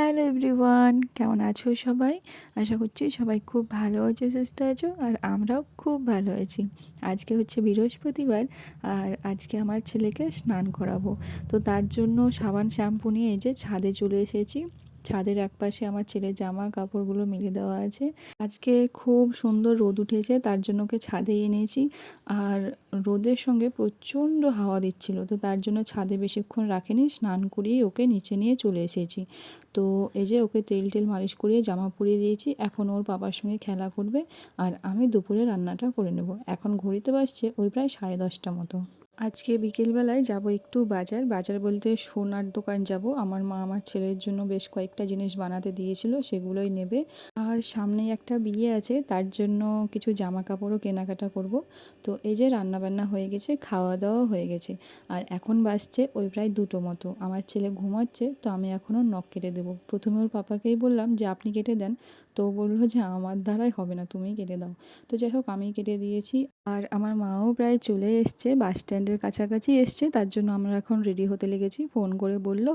Hello everyone, কেমন আছো সবাই? আশা করছি সবাই খুব ভালো আছো, সুস্থ আছো, আর আমরাও খুব ভালো আছি। আজকে হচ্ছে বৃহস্পতিবার, আর আজকে আমার ছেলেকে স্নান করাবো। তো তার জন্য সাবান শ্যাম্পু নিয়ে এই যে ছাদে চলে এসেছি। ছাদের একপাশে আমার ছেলের জামা কাপড়গুলো মেলে দেওয়া আছে। আজকে খুব সুন্দর রোদ উঠেছে, তার জন্য ওকে ছাদে এনেছি। আর রোদের সঙ্গে প্রচণ্ড হাওয়া দিচ্ছিল, তো তার জন্য ছাদে বেশিক্ষণ রাখেনি, স্নান করিয়ে ওকে নিচে নিয়ে চলে এসেছি। তো এই যে ওকে তেল টেল মালিশ করিয়ে জামা পরিয়ে দিয়েছি, এখন ওর বাবার সঙ্গে খেলা করবে, আর আমি দুপুরে রান্নাটা করে নেব। এখন ঘড়িতে বাজছে ওই প্রায় সাড়ে দশটা মতো। আজকে বিকেলবেলায় যাব একটু বাজার। বাজার বলতে সোনার দোকান যাব। আমার মা আমার ছেলের জন্য বেশ কয়েকটা জিনিস বানাতে দিয়েছিল, সেগুলোই নেবে। আর সামনেই একটা বিয়ে আছে, তার জন্য কিছু জামা কাপড়ও কেনাকাটা করব। তো এই যে রান্নাবান্না হয়ে গেছে খাওয়া দাওয়া হয়ে গেছে। আর এখন বাসছে ওই প্রায় দুটো মতো। আমার ছেলে ঘুমাচ্ছে, তো আমি এখনও নখ কেটে দেবো। প্রথমে ওর পাপাকেই বললাম, যে আপনি কেটে দেন। তো বলল, যে আমার দ্বারাই হবে না, তুমিই কেটে দাও। তো যাই হোক আমি কেটে দিয়েছি। আর আমার মাও প্রায় চলে এসছে বাস স্ট্যান্ডের কাছাকাছি এসছে, তার জন্য আমরা এখন রেডি হতে লেগেছি। ফোন করে বলল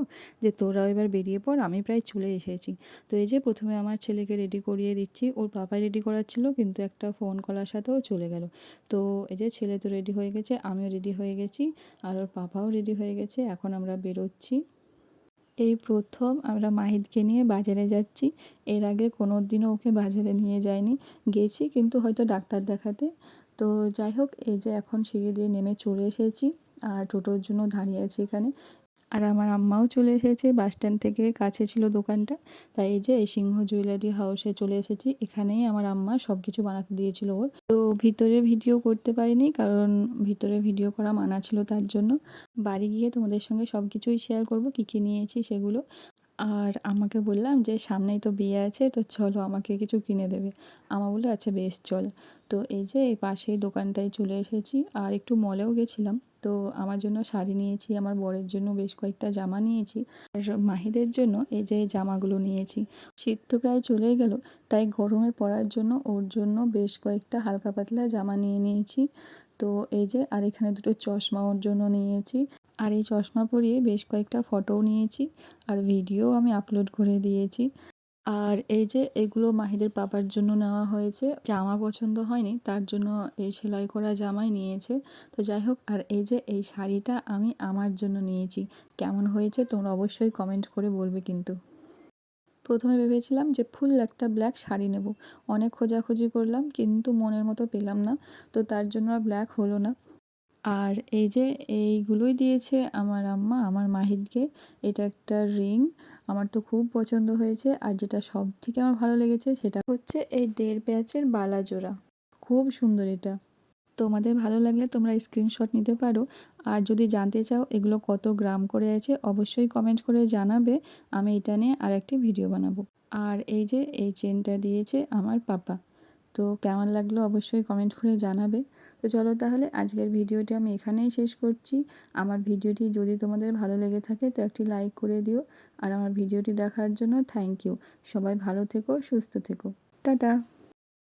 যে তোরাও এবার বেরিয়ে পড়, আমি প্রায় চলে এসেছি। তো এই যে, প্রথমে আমার ছেলেকে রেডি করিয়ে দিচ্ছি। ওর পাপাই রেডি করাচ্ছিল, কিন্তু একটা ফোন কলার সাথেও চলে গেল। তো এই যে, ছেলে তো রেডি হয়ে গেছে, আমিও রেডি হয়ে গেছি, আর ওর পাপাও রেডি হয়ে গেছে, এখন আমরা বেরোচ্ছি। এই প্রথম আমরা মাহিদকে নিয়ে বাজারে যাচ্ছি। এর আগে কোনো দিনও ওকে বাজারে নিয়ে যায়নি গেছি, কিন্তু হয়তো ডাক্তার দেখাতে। তো যাই হোক, এই যে এখন সিঁড়ি দিয়ে নেমে চলে এসেছি আর টোটোর জন্য দাঁড়িয়ে আছি এখানে। আর আমার আম্মাও চলে এসেছে, বাস স্ট্যান্ড থেকে কাছে ছিল দোকানটা। তাই এই যে এই সিংহ জুয়েলারি হাউসে চলে এসেছি। এখানেই আমার আম্মা সব কিছু বানাতে দিয়েছিল ওর। তো ভিতরে ভিডিও করতে পারিনি কারণ ভিতরে ভিডিও করা মানা ছিল তার জন্য। বাড়ি গিয়ে তোমাদের সঙ্গে সব কিছুই শেয়ার করব, কী কী নিয়েছি সেগুলো। আর আমাকে বললাম যে, সামনেই তো বিয়ে আছে, তো চলো আমাকে কিছু কিনে দেবে। আমা বলল আচ্ছা বেশ, চল। তো এই যে, এই পাশেই দোকানটায় চলে এসেছি। আর একটু মলেও গেছিলাম। তো আমার জন্য শাড়ি নিয়েছি, আমার বরের জন্য বেশ কয়েকটা জামা নিয়েছি। আর মাহিদের জন্য এই যে জামাগুলো নিয়েছি। শীত তো প্রায় চলেই গেল, তাই গরমে পরার জন্য ওর জন্য বেশ কয়েকটা হালকা পাতলা জামা নিয়ে নিয়েছি। তো এই যে, আর এখানে দুটো চশমা ওর জন্য নিয়েছি। আর এই চশমা পরিয়ে বেশ কয়েকটা ফটোও নিয়েছি আর ভিডিও আমি আপলোড করে দিয়েছি। আর এই যে এগুলো মাহিদের পাপার জন্য নেওয়া হয়েছে, জামা পছন্দ হয়নি, তার জন্য এই সেলাই করা জামাই নিয়েছে। তো যাই হোক, আর এই যে এই শাড়িটা আমি আমার জন্য নিয়েছি, কেমন হয়েছে তোমরা অবশ্যই কমেন্ট করে বলবে কিন্তু। প্রথমে ভেবেছিলাম যে ফুল একটা ব্ল্যাক শাড়ি নেব, অনেক খোঁজাখুঁজি করলাম, কিন্তু মনের মতো পেলাম না, তো তার জন্য আর ব্ল্যাক হলো না। আর এই যে এইগুলোই দিয়েছে আমার আম্মা, আমার মাহিদকে এটা একটা রিং। আমার তো খুব পছন্দ হয়েছে। আর যেটা সব থেকে আমার ভালো লেগেছে সেটা হচ্ছে এই দেড় প্যাচের বালা জোড়া। খুব সুন্দর এটা। তোমাদের ভালো লাগলে তোমরা স্ক্রিনশট নিতে পারো। আর যদি জানতে চাও এগুলো কত গ্রাম করে আছে, অবশ্যই কমেন্ট করে জানাবে। আমি এটা নিয়ে আর একটি ভিডিও বানাবো। আর এই যে এই চেনটা দিয়েছে আমার পাপা। তো কেমন লাগল অবশ্যই কমেন্ট করে জানাবে। তো চলো তাহলে আজকের ভিডিওটি আমি এখানেই শেষ করছি। আমার ভিডিওটি যদি তোমাদের ভালো লেগে থাকে তো একটি লাইক করে দিও। আর আমার ভিডিওটি দেখার জন্য থ্যাংক ইউ সবাই ভালো থেকো, সুস্থ থেকো। টাটা!